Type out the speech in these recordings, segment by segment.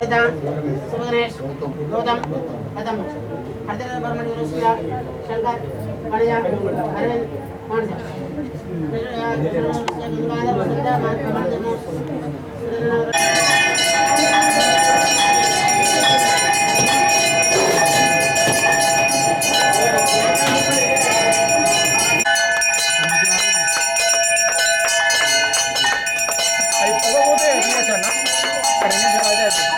சுமகணேஷ் கௌதம் கதம் அடுத்த பர்மன் யூனிவர்சிட்டியா சங்கர் மணியா அரவிந்த் மானசா Gracias.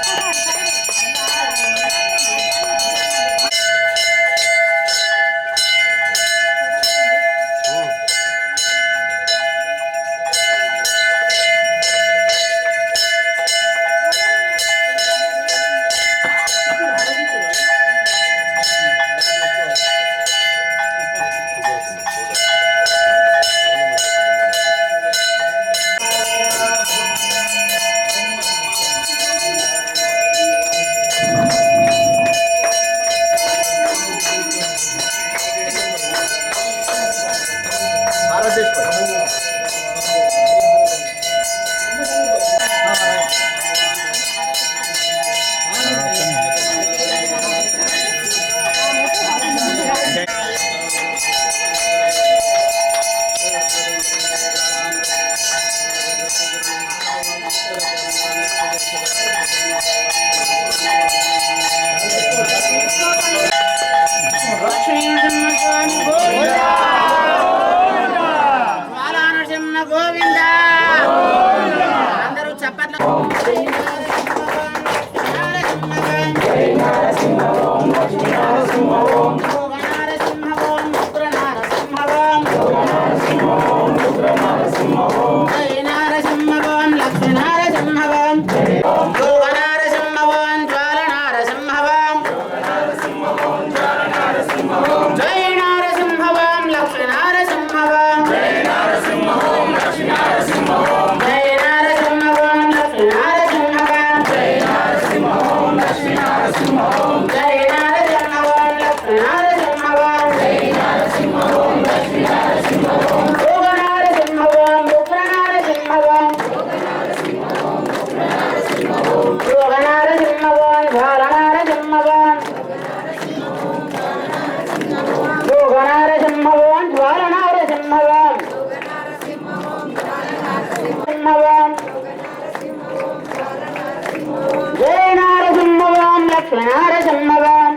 నారసింహవాన్ లక్ష్మీనారసింహవాన్.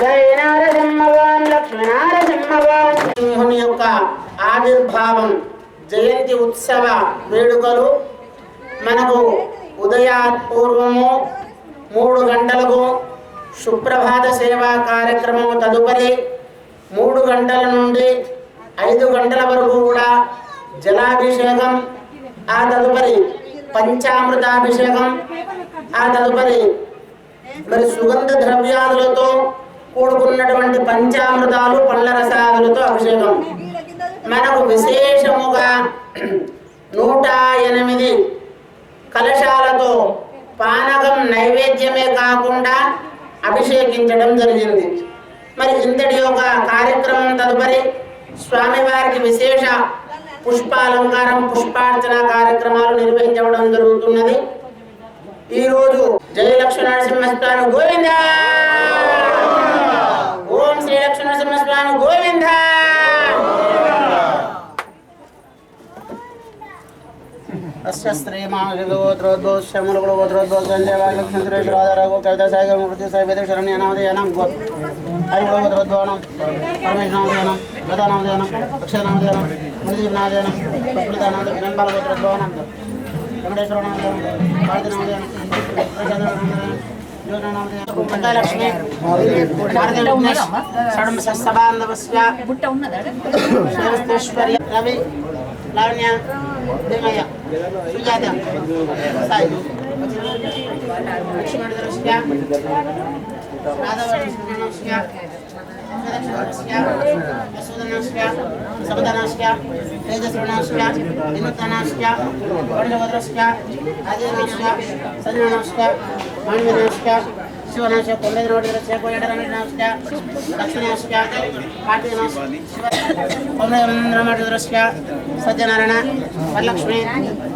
జయ నారసింహవాన్ లక్ష్మీనారసింహవాన్. సింహుని యొక్క ఆవిర్భావం జయంతి ఉత్సవ వేడుకలు మనకు ఉదయాత్పూర్వము మూడు గంటలకు సుప్రభాత సేవా కార్యక్రమం తదుపరి మూడు గంటల నుండి ఐదు గంటల వరకు కూడా జలాభిషేకం ఆ తదుపరి పంచామృతాభిషేకం ఆ తదుపరి మరి సుగంధ ద్రవ్యాదులతో కూడుకున్నటువంటి పంచామృతాలు పళ్ళ రసాదులతో అభిషేకం. మనకు విశేషముగా నూట ఎనిమిది కలశాలతో పానకం నైవేద్యమే కాకుండా అభిషేకించడం జరిగింది. మరి ఇంతటి యొక్క కార్యక్రమం తదుపరి స్వామివారికి విశేష పుష్పాలంకారం పుష్పార్చన కార్యక్రమాలు నిర్వహించడం జరుగుతున్నది. ఈ రోజు జయలక్ష్మీ నరసింహస్వామి గోవింద ఓం శ్రీ లక్ష్మీ నరసింహస్వామి గోవింద అస్య స్త్రీమాగోత్రోద్భోశ్యములగోత్రోద్భోషంజయవాలక్ష్మీశ్వరాధారగో కవితా సాగర మృతి సైవేద శరణ్యనామధేయనం హరిగోత్రోద్భవనం పరమేశ్వరనామధేయనం గతానామధేయనం అక్షరనామధేయనం మునిజీవనామధేయనం ప్రకృతానామధేయం వెంబాలగోత్రోద్భవనం వెంకటేశ్వరనామధేయం భారతనామధేయం లక్ష్మి షడం సస్సబాంధవస్య బుట్ట ఉన్నదా శ్రేయస్తేశ్వర్య రవి లావణ్య దిమయ్య సుజాత సాయి ಯಶೋಧನಾಶಿಕ ಸಬದನಾಶಿಕ ತೇಜಸ್ವನಾಶಿಕ ಹಿಮತನಾಶಿಕ ಪಂಡವದ್ರಶಿಕ ಆದಿನಾಶಿಕ ಸಜ್ಜನಾಶಿಕ ಮಾನವನಾಶಿಕ ಶಿವನಾಶ ತೊಂಬೈದು ನೋಡಿದ್ರೆ ಸೇಕು ಎರಡರ ನಾಶಿಕ ದಕ್ಷಿಣಾಶಿಕ ಕಾಟಿನಾಶ ಶಿವ ತೊಂಬೈದು ಮಾಡಿದ ಸಜ್ಜನಾರಾಯಣ ವರಲಕ್ಷ್ಮಿ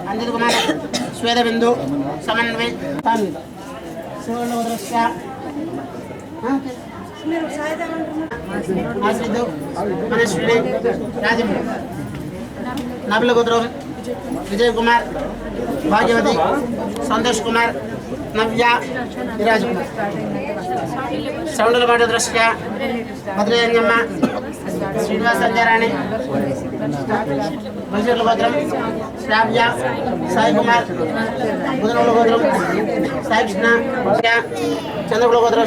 ಅಂಜಿತ್ ಕುಮಾರ್ ಶ್ವೇತಬಿಂದು ಸಮನ್ವಯ ಶಿವಣ್ಣ ఆశ్రితు మనశ్విని రాజముడు నబిల గోత్రం విజయ్ కుమార్ భాగ్యవతి సంతోష్ కుమార్ నవ్య విరాజ్ కుమార్ సౌండల పాట దృష్ట్య భద్రయంగమ్మ శ్రీనివాస సత్యారాణి బజీర్ల గోత్రం శ్రావ్య సాయి కుమార్ బుధనముల గోత్రం సాయి కృష్ణ చంద్రకుల గోత్రం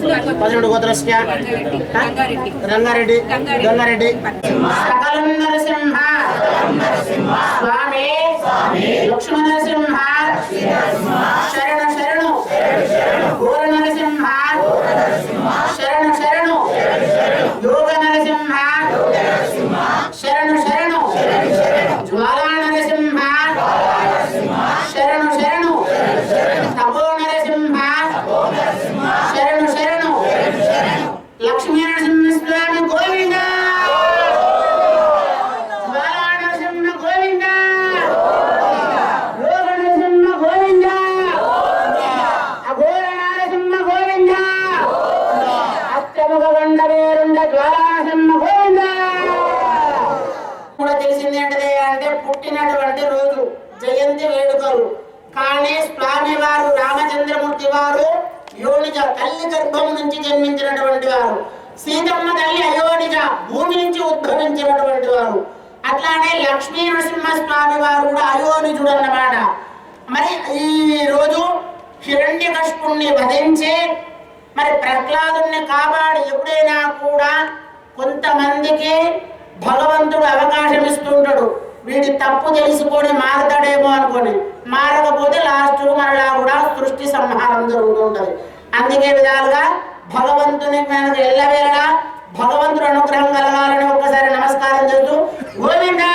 పన్నెండు గోత్రస్య రంగారెడ్డి గంగారెడ్డి. సకలం నరసింహ స్వామి. లక్ష్మణ నరసింహ శరణ శరణు ఘోర నరసింహ శరణ శరణు యోగ నరసింహ శరణు శరణు జ్వాలా నరసింహ శరణు శరణు తపో నరసింహ శరణు శరణు లక్ష్మీ నరసింహ స్వామి గోవింద జ్వాలా నరసింహ గోవింద యోగ నరసింహ గోవింద అఘోర నరసింహ గోవింద అష్టముఖ గండ వేరుండ జ్వాలా నరసింహ గోవింద కూడా తెలిసింది ఏంటిది అంటే పుట్టినటువంటి రోజు జయంతి వేడుకలు కానీ స్వామి వారు రామచంద్రమూర్తి వారు యోనిజ తల్లి గర్భం నుంచి జన్మించినటువంటి వారు సీతమ్మ తల్లి అయోనిజ భూమి నుంచి ఉద్భవించినటువంటి వారు అట్లానే లక్ష్మీ నరసింహ స్వామి వారు కూడా అయోనిజుడు అన్నమాట మరి ఈ రోజు హిరణ్యకశిపుణ్ణి వధించి మరి ప్రహ్లాదుని కాపాడి ఎప్పుడైనా కూడా కొంతమందికి భగవంతుడు అవకాశం ఇస్తుంటాడు. వీడి తప్పు తెలుసుకొని మారతాడేమో అనుకొని. మారకపోతే లాస్ట్ మరలా కూడా సృష్టి సంహారం జరుగుతుంటది. అందుకే విధాలుగా భగవంతుని మనకు ఎల్లవేళ భగవంతుడు అనుగ్రహం కలగాలని ఒక్కసారి నమస్కారం చేస్తూ గోవిందా!